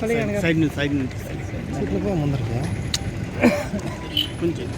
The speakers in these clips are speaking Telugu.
సైన సైన సైన సైడ్ నుంచి సైడ్ నుంచి ముందరికి కొంచెం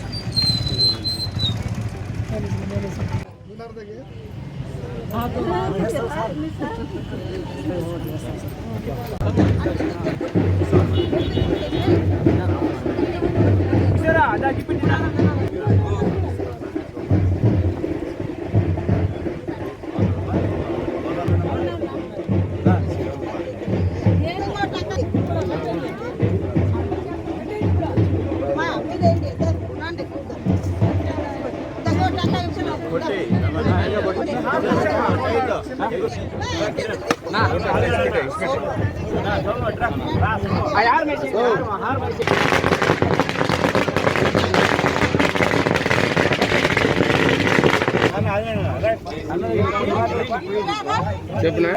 చెప్పినా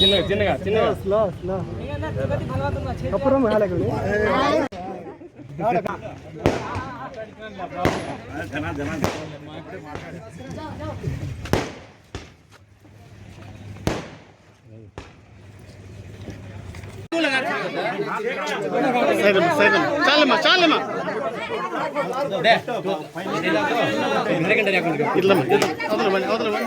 చిన్నగా చిన్నగా చిన్నగా స్లో స్లో అప్పుడు చాలమ్మా చాలమ్మా ఇట్లమ్మా అవతలమ్మా అవతలమ్మా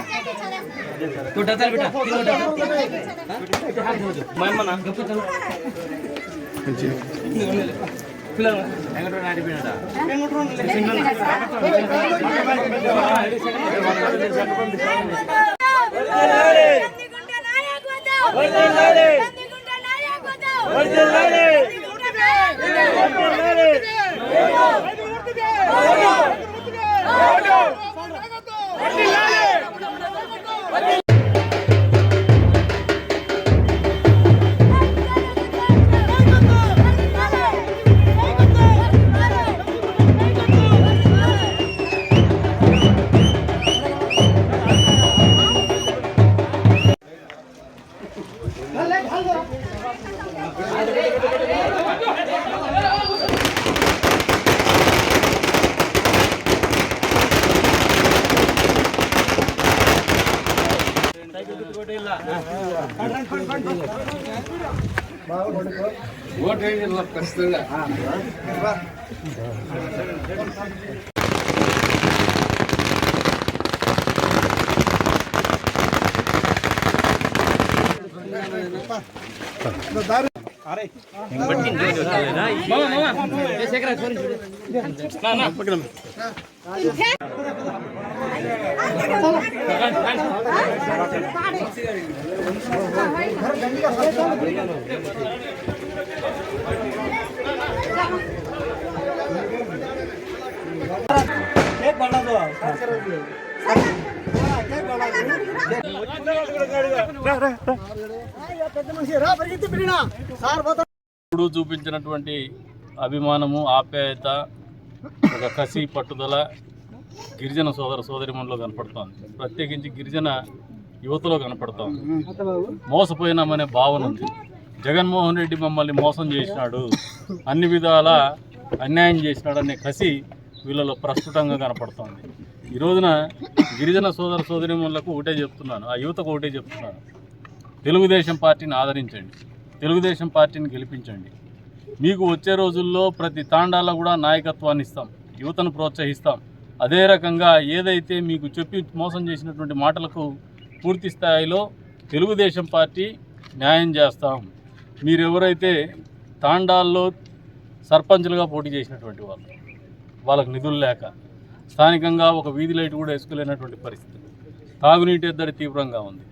పిల్లలు వెంకటరావు ఆడిపోయినాడా నందిగుంట నాయకత్వం నందిగుంట నాయకత్వం ఇప్పుడు చూపించినటువంటి అభిమానము ఆప్యాయత ఒక కసి పట్టుదల గిరిజన సోదర సోదరిమణిలో కనపడుతోంది. ప్రత్యేకించి గిరిజన యువతలో కనపడుతోంది. మోసపోయినామనే భావన ఉంది. జగన్మోహన్ రెడ్డి మమ్మల్ని మోసం చేసినాడు. అన్ని విధాల అన్యాయం చేసినాడు అనే కసి వీళ్ళలో ప్రస్ఫుటంగా కనపడుతోంది. ఈ రోజున గిరిజన సోదర సోదరిమణులకు ఒకటే చెప్తున్నాను. ఆ యువతకు ఒకటే చెప్తున్నాను. తెలుగుదేశం పార్టీని ఆదరించండి. తెలుగుదేశం పార్టీని గెలిపించండి. మీకు వచ్చే రోజుల్లో ప్రతి తాండాలో కూడా నాయకత్వాన్ని ఇస్తాం. యువతను ప్రోత్సహిస్తాం. అదే రకంగా ఏదైతే మీకు చెప్పి మోసం చేసినటువంటి మాటలకు పూర్తి స్థాయిలో తెలుగుదేశం పార్టీ న్యాయం చేస్తాం. మీరు ఎవరైతే తాండాల్లో సర్పంచ్లుగా పోటీ చేసినటువంటి వాళ్ళు వాళ్ళకు నిధులు లేక స్థానికంగా ఒక వీధి లైట్ కూడా వేసుకోలేనటువంటి పరిస్థితి. తాగునీటి ఎద్దడి తీవ్రంగా ఉంది.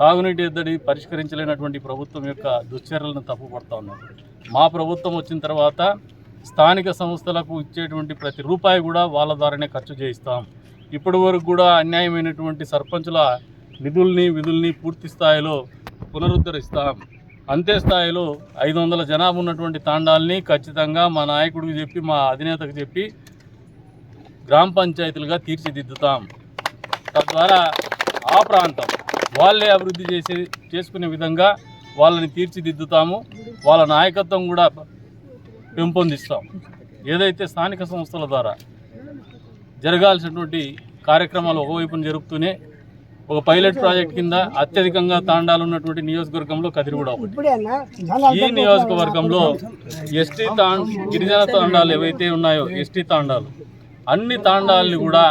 తాగునీటి ఎద్దడి పరిష్కరించలేనటువంటి ప్రభుత్వం యొక్క దుశ్చర్యలను తప్పుపడతా ఉన్నారు మా ప్రభుత్వం వచ్చిన తర్వాత స్థానిక సంస్థలకు ఇచ్చేటువంటి ప్రతి రూపాయి కూడా వాళ్ళ ద్వారానే ఖర్చు చేయిస్తాం. ఇప్పటి వరకు కూడా అన్యాయమైనటువంటి సర్పంచుల నిధుల్ని విధుల్ని పూర్తి స్థాయిలో పునరుద్ధరిస్తాం. అంతే స్థాయిలో ఐదు వందల జనాభా ఉన్నటువంటి తాండాల్ని ఖచ్చితంగా మా నాయకుడికి చెప్పి మా అధినేతకు చెప్పి గ్రామ పంచాయతీలుగా తీర్చిదిద్దుతాం. తద్వారా ఆ ప్రాంతం వాళ్ళే అభివృద్ధి చేసే చేసుకునే విధంగా వాళ్ళని తీర్చిదిద్దుతాము. వాళ్ళ నాయకత్వం కూడా పెంపొందిస్తాం. ఏదైతే స్థానిక సంస్థల ద్వారా జరగాల్సినటువంటి కార్యక్రమాలు ఒకవైపున జరుపుతూనే ఒక పైలట్ ప్రాజెక్ట్ కింద అత్యధికంగా తాండాలు ఉన్నటువంటి నియోజకవర్గంలో కదిరిగూడ ఒకటి. ఈ నియోజకవర్గంలో ఎస్టీ తా గిరిజన తాండాలు ఏవైతే ఉన్నాయో ఎస్టీ తాండాలు అన్ని తాండాలని కూడా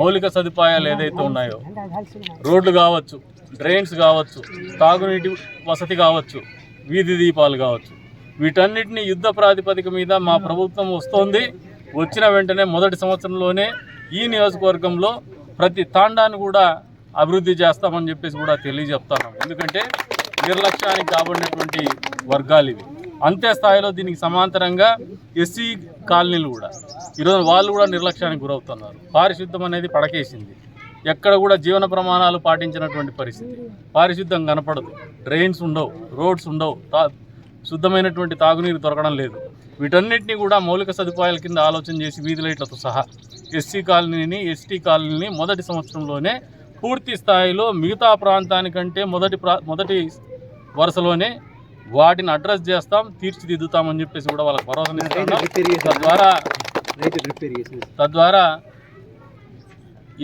మౌలిక సదుపాయాలు ఏదైతే ఉన్నాయో రోడ్లు కావచ్చు డ్రైన్స్ కావచ్చు తాగునీటి వసతి కావచ్చు వీధి దీపాలు కావచ్చు వీటన్నిటిని యుద్ధ ప్రాతిపదిక మీద మా ప్రభుత్వం వస్తోంది. వచ్చిన వెంటనే మొదటి సంవత్సరంలోనే ఈ నియోజకవర్గంలో ప్రతి తాండాన్ని కూడా అభివృద్ధి చేస్తామని చెప్పేసి కూడా తెలియజెప్తాను ఎందుకంటే నిర్లక్ష్యానికి కాబడినటువంటి వర్గాలు ఇవి. అంతే స్థాయిలో దీనికి సమాంతరంగా ఎస్సీ కాలనీలు కూడా. ఈరోజు వాళ్ళు కూడా నిర్లక్ష్యానికి గురవుతున్నారు. పారిశుద్ధం అనేది పడకేసింది. ఎక్కడ కూడా జీవన ప్రమాణాలు పాటించినటువంటి పరిస్థితి. పారిశుద్ధం కనపడదు. డ్రైన్స్ ఉండవు రోడ్స్ ఉండవు శుద్ధమైనటువంటి తాగునీరు దొరకడం లేదు. వీటన్నిటిని కూడా మౌలిక సదుపాయాల కింద ఆలోచన చేసి వీధి లైట్లతో సహా ఎస్సీ కాలనీని ఎస్టీ కాలనీని మొదటి సంవత్సరంలోనే పూర్తి స్థాయిలో మిగతా ప్రాంతానికంటే మొదటి ప్రా మొదటి వరుసలోనే వాటిని అడ్రస్ చేస్తాం తీర్చిదిద్దుతామని చెప్పేసి కూడా వాళ్ళకి భరోసా తద్వారా తద్వారా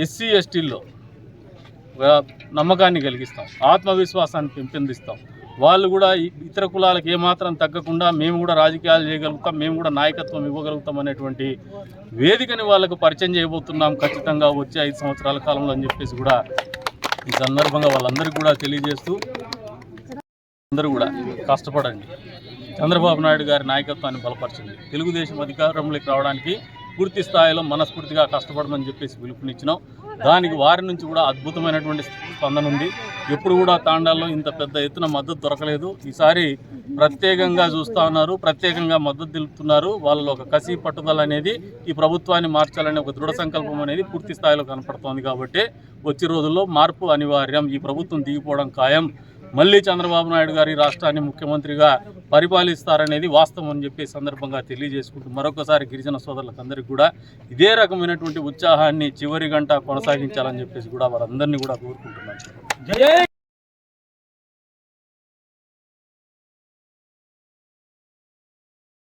ఎస్సీ ఎస్టీల్లో నమ్మకాన్ని కలిగిస్తాం ఆత్మవిశ్వాసాన్ని పెంపొందిస్తాం. వాళ్ళు కూడా ఇతర కులాలకు ఏమాత్రం తగ్గకుండా మేము కూడా రాజకీయాలు చేయగలుగుతాం మేము కూడా నాయకత్వం ఇవ్వగలుగుతాం అనేటువంటి వేదికని వాళ్ళకు పరిచయం చేయబోతున్నాం ఖచ్చితంగా వచ్చే ఐదు సంవత్సరాల కాలంలో అని చెప్పేసి కూడా ఈ సందర్భంగా వాళ్ళందరికీ కూడా తెలియజేస్తూ అందరూ కూడా కష్టపడండి. చంద్రబాబు నాయుడు గారి నాయకత్వాన్ని బలపరచండి. తెలుగుదేశం అధికారంలోకి రావడానికి పూర్తి స్థాయిలో మనస్ఫూర్తిగా కష్టపడమని చెప్పేసి పిలుపునిచ్చినాం. దానికి వారి నుంచి కూడా అద్భుతమైనటువంటి స్పందన ఉంది. ఎప్పుడు కూడా తాండాల్లో ఇంత పెద్ద ఎత్తున మద్దతు దొరకలేదు. ఈసారి ప్రత్యేకంగా చూస్తూ ఉన్నారు ప్రత్యేకంగా మద్దతు తెలుపుతున్నారు. వాళ్ళలో ఒక కసి పట్టుదల అనేది ఈ ప్రభుత్వాన్ని మార్చాలనే ఒక దృఢ సంకల్పం అనేది పూర్తి స్థాయిలో కనపడుతోంది కాబట్టి వచ్చే రోజుల్లో మార్పు అనివార్యం. ఈ ప్రభుత్వం దిగిపోవడం ఖాయం. మళ్ళీ చంద్రబాబు నాయుడు గారి రాష్ట్రాన్ని ముఖ్యమంత్రిగా పరిపాలిస్తారనేది వాస్తవం అని చెప్పి సందర్భంగా తెలియజేసుకుంటూ మరొకసారి గిరిజన సోదరులందరికీ కూడా ఇదే రకమైనటువంటి ఉత్సాహాన్ని చివరి గంట కొనసాగించాలని చెప్పేసి కూడా వారందరినీ కూడా కోరుకుంటున్నాను.